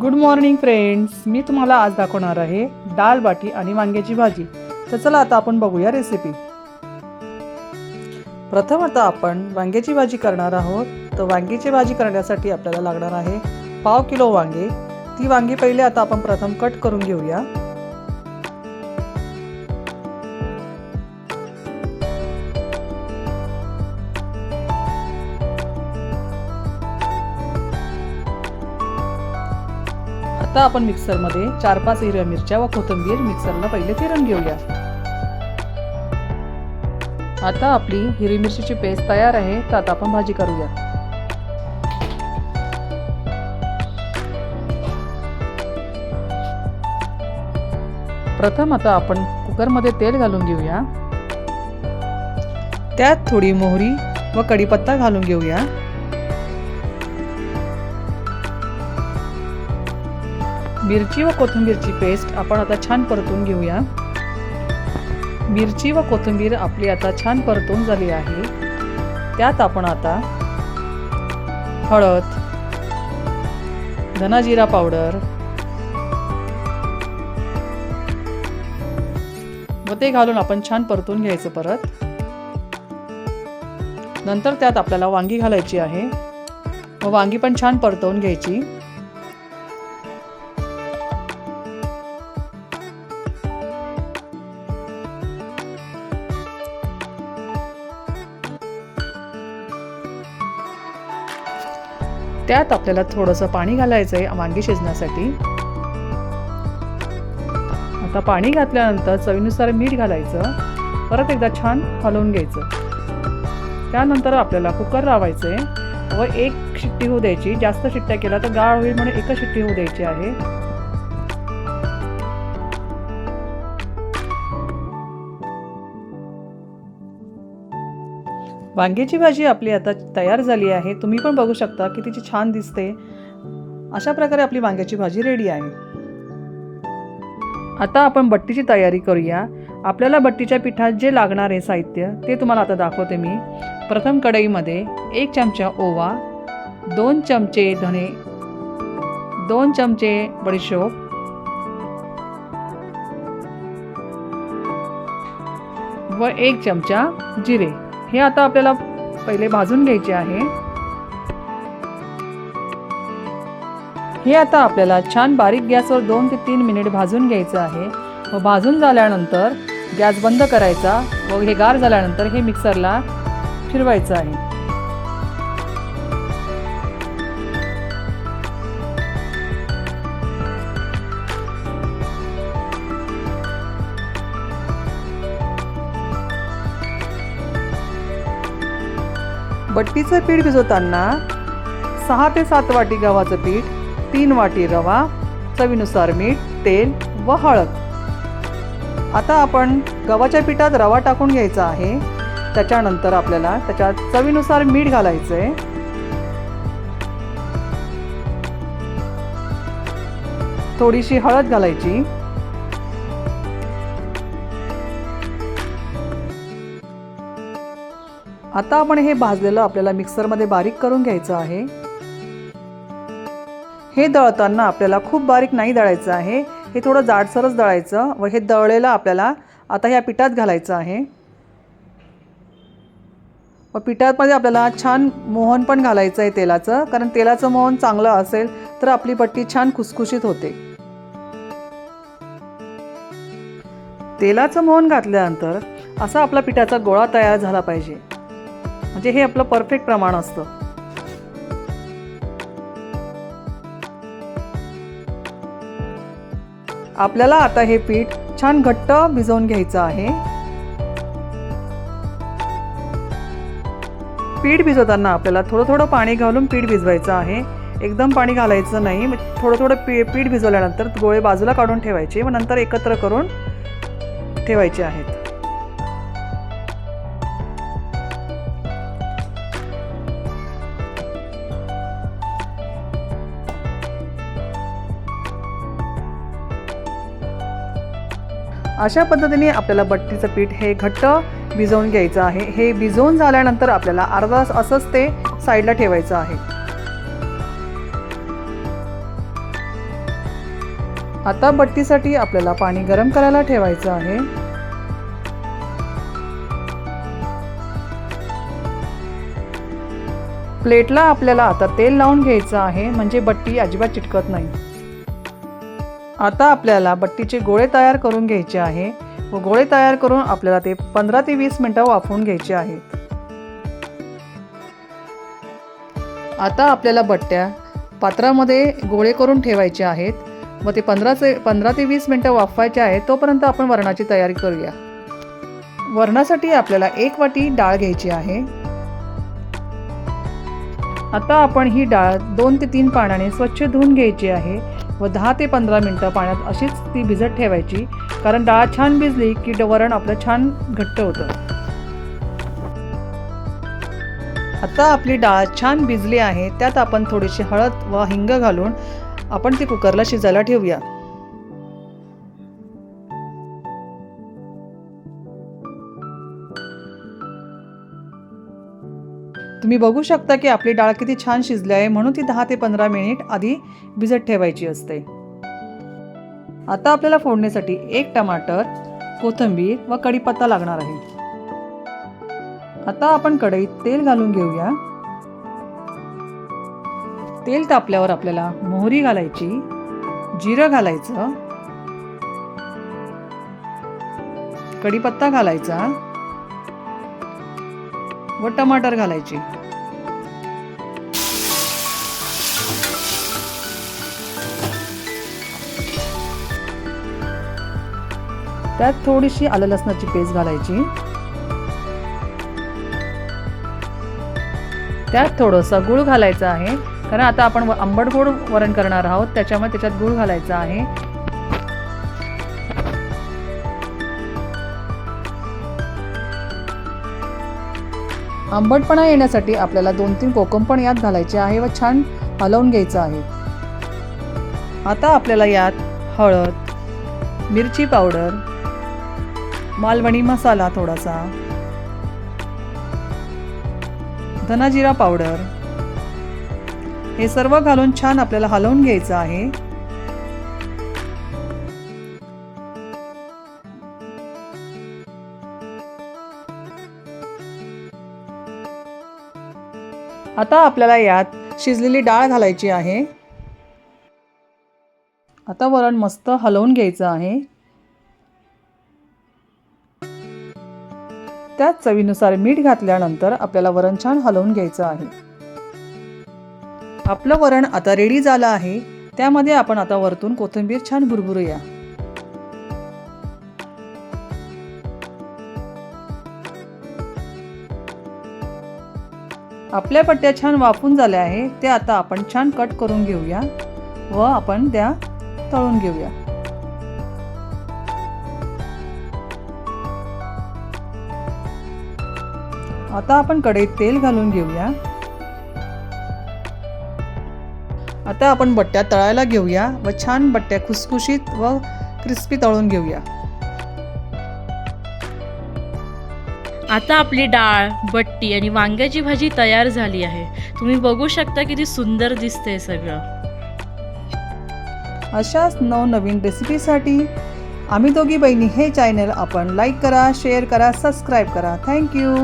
Good morning friends मी तुम्हाला आज दाखवणार आहे दाल बाटी आणि वांग्याची भाजी. तर चला आता आपण बघूया रेसिपी प्रथम आता आपण वांग्याची भाजी करणार आहोत. तर वांग्याची भाजी करण्यासाठी आपल्याला लागणार आहे पाव किलो वांगे. ती वांगी पहिले आता आपण प्रथम कट करून घेऊया. आता आपण मिक्सरमध्ये चार पाच हिरव्या मिरच्या व कोथिंबीर मिक्सरला पहिले फिरून घेऊया. आता आपली हिरवी मिरचीची पेस्ट तयार आहे तर आता आपण भाजी करूया. प्रथम आता आपण कुकरमध्ये तेल घालून घेऊया. त्यात थोडी मोहरी व कढीपत्ता घालून घेऊया. मिरची व कोथिंबीरची पेस्ट आपण आता छान परतून घेऊया. मिरची व कोथिंबीर आपली आता छान परतून झाली आहे. त्यात आपण आता हळद धनाजिरा पावडर व ते घालून आपण छान परतून घ्यायचं परत. नंतर त्यात आपल्याला वांगी घालायची आहे. व वांगी पण छान परतवून घ्यायची. त्यात आपल्याला थोडंसं पाणी घालायचं आहे वांगी शिजण्यासाठी. आता पाणी घातल्यानंतर चवीनुसार मीठ घालायचं. परत एकदा छान हलवून घ्यायचं. त्यानंतर आपल्याला कुकर लावायचं आहे व एक शिट्टी होऊ द्यायची. जास्त शिट्ट्या केल्या तर गाळ होईल म्हणून एकच शिट्टी होऊ द्यायची आहे. वांग्याची भाजी आपली आता तयार झाली आहे. तुम्ही पण बघू शकता की तिची छान दिसते. अशा प्रकारे आपली वांग्याची भाजी रेडी आहे. आता आपण बट्टीची तयारी करूया. आपल्याला बट्टीच्या पिठात जे लागणार आहे साहित्य ते तुम्हाला आता दाखवते मी. प्रथम कढईमध्ये एक चमचा ओवा दोन चमचे धणे दोन चमचे बडीशोप व एक चमचा जिरे. हे आता आपल्याला पहिले भाजून घ्यायचे आहे. हे आता आपल्याला छान बारीक गॅसवर दोन ते तीन मिनिट भाजून घ्यायचं आहे. व भाजून झाल्यानंतर गॅस बंद करायचा व हे गार झाल्यानंतर हे मिक्सरला फिरवायचं आहे. बटकीचं पीठ भिजवताना सहा ते सात वाटी गव्हाचं पीठ तीन वाटी रवा चवीनुसार मीठ तेल व हळद. आता आपण गव्हाच्या पिठात रवा टाकून घ्यायचा आहे. त्याच्यानंतर आपल्याला त्याच्यात चवीनुसार मीठ घालायचं आहे थोडीशी हळद घालायची. आता आपण हे भाजलेलं आपल्याला मिक्सरमध्ये बारीक करून घ्यायचं आहे. हे दळताना आपल्याला खूप बारीक नाही दळायचं आहे. हे थोडं जाडसरच दळायचं व हे दळलेलं आपल्याला आता ह्या पिठात घालायचं आहे. व पिठामध्ये आपल्याला छान मोहन पण घालायचं आहे तेलाचं कारण तेलाचं मोहन चांगलं असेल तर आपली पट्टी छान खुसखुशीत होते. तेलाचं मोहन घातल्यानंतर असा आपला पिठाचा गोळा तयार झाला पाहिजे. म्हणजे हे आपलं परफेक्ट प्रमाण असतं. आपल्याला आता हे पीठ छान घट्ट भिजवून घ्यायचं आहे. पीठ भिजवताना आपल्याला थोडं थोडं पाणी घालून पीठ भिजवायचं आहे. एकदम पाणी घालायचं नाही. म्हणजे थोडं थोडं पी पीठ भिजवल्यानंतर गोळे बाजूला काढून ठेवायचे व नंतर एकत्र करून ठेवायचे आहेत. अशा पद्धतीने आपल्याला बट्टीचं पीठ हे घट्ट भिजवून घ्यायचं आहे. हे भिजवून झाल्यानंतर आपल्याला अर्धा तास असंच ते साईडला ठेवायचं आहे. आता बट्टीसाठी आपल्याला पाणी गरम करायला ठेवायचं आहे. प्लेटला आपल्याला आता तेल लावून घ्यायचं आहे. म्हणजे बट्टी अजिबात चिटकत नाही. आता आपल्याला बट्टीचे गोळे तयार करून घ्यायचे आहे. व गोळे तयार करून आपल्याला ते पंधरा ते वीस मिनटं वाफवून घ्यायचे आहेत आता आपल्याला बट्ट्या पात्रामध्ये गोळे करून ठेवायचे आहेत. व ते पंधरा ते पंधरा ते वीस मिनटं वाफवायचे आहेत तोपर्यंत आपण वरणाची तयारी करूया. वरणासाठी आपल्याला एक वाटी डाळ घ्यायची आहे. आता आपण ही डाळ दोन ते तीन पाण्याने स्वच्छ धुवून घ्यायची आहे. व दहा ते पंधरा मिनटं पाण्यात अशीच ती भिजत ठेवायची कारण डाळ छान भिजली की ड- वरण आपलं छान घट्ट होतं. आता आपली डाळ छान भिजली आहे त्यात आपण थोडीशी हळद व हिंग घालून आपण ती कुकरला शिजायला ठेवूया. तुम्ही बघू शकता की आपली डाळ किती छान शिजली आहे म्हणून ती दहा ते पंधरा मिनिट आधी भिजत ठेवायची असते. आता आपल्याला फोडणीसाठी एक टमाटर कोथिंबीर व कढीपत्ता लागणार आहे. आता आपण कढईत तेल घालून घेऊया. तेल तापल्यावर आपल्याला मोहरी घालायची जिरं घालायचं कढीपत्ता घालायचा व टमाटर घालायचे. त्यात थोडीशी आलं लसणाची पेस्ट घालायची. त्यात थोडंसं गूळ घालायचं आहे. कारण आता आपण आंबट गोड वरण करणार आहोत त्याच्यामुळे त्याच्यात गूळ घालायचा आहे. आंबटपणा येण्यासाठी आपल्याला दोन तीन कोकम पण यात घालायचे आहे व छान हलवून घ्यायचं आहे. आता आपल्याला यात हळद मिरची पावडर मालवणी मसाला थोडासा. धनाजिरा पावडर. हे सर्व घालून छान आपल्याला हलवून घ्यायचं आहे. आता आपल्याला यात शिजलेली डाळ घालायची आहे. आता वरण मस्त हलवून घ्यायचं आहे. त्याच चवीनुसार मीठ घातल्यानंतर आपल्याला वरण छान हलवून घ्यायचं आहे. आपलं वरण आता रेडी झालं आहे. त्यामध्ये आपण आता वरतून कोथिंबीर छान भुरभुरूया. आपल्या पट्ट्या छान वाफून झाल्या आहे. ते आता आपण छान कट करून घेऊया व आपण त्या तळून घेऊया. आता आपण कढईत तेल घालून घेऊया. आता आपण बट्ट्या तळायला घेऊया व छान बट्ट्या खुसखुशीत व क्रिस्पी तळून घेऊया. आता आपली डाळ बट्टी आणि वांग्याची भाजी तयार झाली आहे. तुम्ही बघू शकता किती सुंदर दिसते सगळं. अशाच नवनवीन रेसिपीसाठी आम्ही दोघी बहिणी हे चॅनल आपण लाईक करा शेअर करा सबस्क्राईब करा. थँक्यू